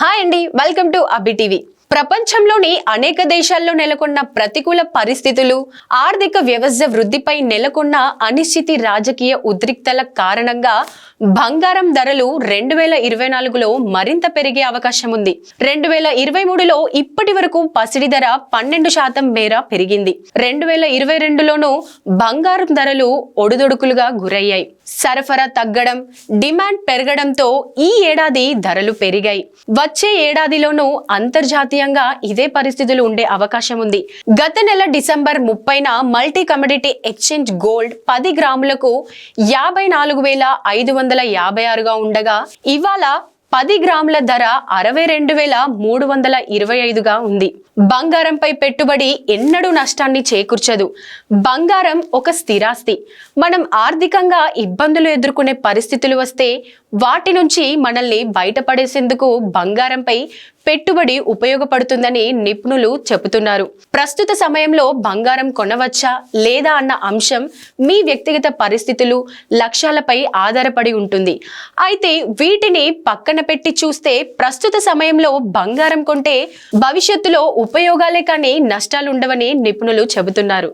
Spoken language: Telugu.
హాయ్ అండి వెల్కమ్ టు అబి టీవీ. ప్రపంచంలోని అనేక దేశాల్లో నెలకొన్న ప్రతికూల పరిస్థితులు ఆర్థిక వ్యవస్థ వృద్ధిపై నెలకొన్న అనిశ్చితి రాజకీయ ఉద్రిక్తల కారణంగా బంగారం ధరలు రెండు వేల ఇరవై నాలుగులో మరింత పెరిగే అవకాశం ఉంది. రెండు వేల ఇరవై మూడులో ఇప్పటి వరకు పసిడి ధర పన్నెండు శాతం మేర పెరిగింది. రెండు వేల ఇరవై రెండులోనూ బంగారం ధరలు ఒడిదొడుకులుగా గురయ్యాయి. సరఫరా తగ్గడం డిమాండ్ పెరగడంతో ఈ ఏడాది ధరలు పెరిగాయి. వచ్చే ఏడాదిలోనూ అంతర్జాతీయంగా ఇదే పరిస్థితులు ఉండే అవకాశం ఉంది. గత నెల డిసెంబర్ ముప్పైన మల్టీ కమోడిటీ ఎక్స్చేంజ్ గోల్డ్ పది గ్రాములకు యాభై నాలుగు వేల ఐదు వందల యాభై ఆరుగా ఉండగా ఇవాళ పది గ్రాముల ధర అరవై రెండు వేల మూడు వందల ఇరవై ఐదుగా ఉంది. బంగారంపై పెట్టుబడి ఎన్నడూ నష్టాన్ని చేకూర్చదు. బంగారం ఒక స్థిరాస్తి. మనం ఆర్థికంగా ఇబ్బందులు ఎదుర్కొనే పరిస్థితులు వస్తే వాటి నుంచి మనల్ని బయటపడేసేందుకు బంగారంపై పెట్టుబడి ఉపయోగపడుతుందని నిపుణులు చెబుతున్నారు. ప్రస్తుత సమయంలో బంగారం కొనవచ్చా లేదా అన్న అంశం మీ వ్యక్తిగత పరిస్థితులు లక్ష్యాలపై ఆధారపడి ఉంటుంది. అయితే వీటిని పక్కన పెట్టి చూస్తే ప్రస్తుత సమయంలో బంగారం కొంటే భవిష్యత్తులో ఉపయోగాలే కానీ నష్టాలు ఉండవని నిపుణులు చెబుతున్నారు.